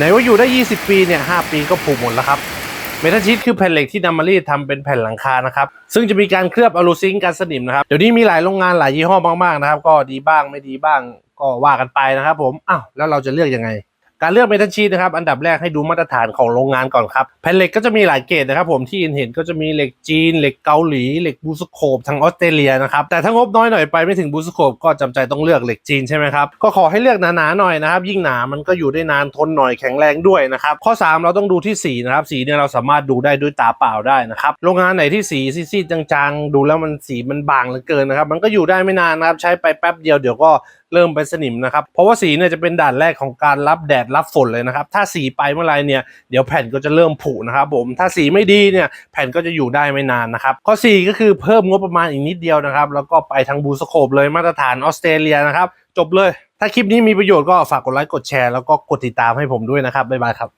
ไหนว่าอยู่ได้ 20 ปีเนี่ย5ปีก็ผุหมดแล้วครับเมทัลชีตคือแผ่นเหล็กที่นำมารีดทำเป็นแผ่นหลังคานะครับ ซึ่งจะมีการเคลือบอลูซิงกันสนิมนะครับ เดี๋ยวนี้มีหลายโรงงานหลายยี่ห้อมากๆนะครับ ก็ดีบ้างไม่ดีบ้างก็ว่ากันไปนะครับผม อ้าวแล้วเราจะเลือกยังไง การเลือกเมทัลชีตนะครับอันดับแรกให้ดูมาตรฐานของโรงงานก่อนครับแผ่นเหล็กก็จะมีหลายเกรดนะครับผมที่เห็นก็จะมีเหล็กจีน เหล็กเกาหลี เหล็กบูสโคปทางออสเตรเลียนะครับแต่ถ้างบน้อยหน่อยไปไม่ถึงบูสโคปก็จำใจต้องเลือกเหล็กจีนใช่ไหมครับก็ขอให้เลือกหนาๆหน่อยนะครับยิ่งหนามันก็อยู่ได้นานทนหน่อยแข็งแรงด้วยนะครับข้อ 3 เราต้องดูที่สีนะครับสีเนี่ยเราสามารถดูได้ด้วยตาเปล่าได้นะครับโรงงานไหนที่สีซีดๆจางๆ ดูแล้วมันสีมันบางเหลือเกินนะครับมันก็อยู่ได้ไม่นานนะครับใช้ไปแป๊บเดียวเดี๋ยวก็ เริ่มเป็นสนิมนะครับ เพราะว่าสีเนี่ยจะเป็นด่านแรกของการรับแดดรับฝนเลยนะครับ ถ้าสีไปเมื่อไรเนี่ยเดี๋ยวแผ่นก็จะเริ่มผุนะครับผม ถ้าสีไม่ดีเนี่ยแผ่นก็จะอยู่ได้ไม่นานนะครับ ข้อ 4 ก็คือเพิ่มงบประมาณอีกนิดเดียวนะครับ แล้วก็ไปทางบูสโคปเลยมาตรฐานออสเตรเลียนะครับ จบเลย ถ้าคลิปนี้มีประโยชน์ก็ฝากกดไลค์กดแชร์แล้วก็กดติดตามให้ผมด้วยนะครับบ๊ายบายครับ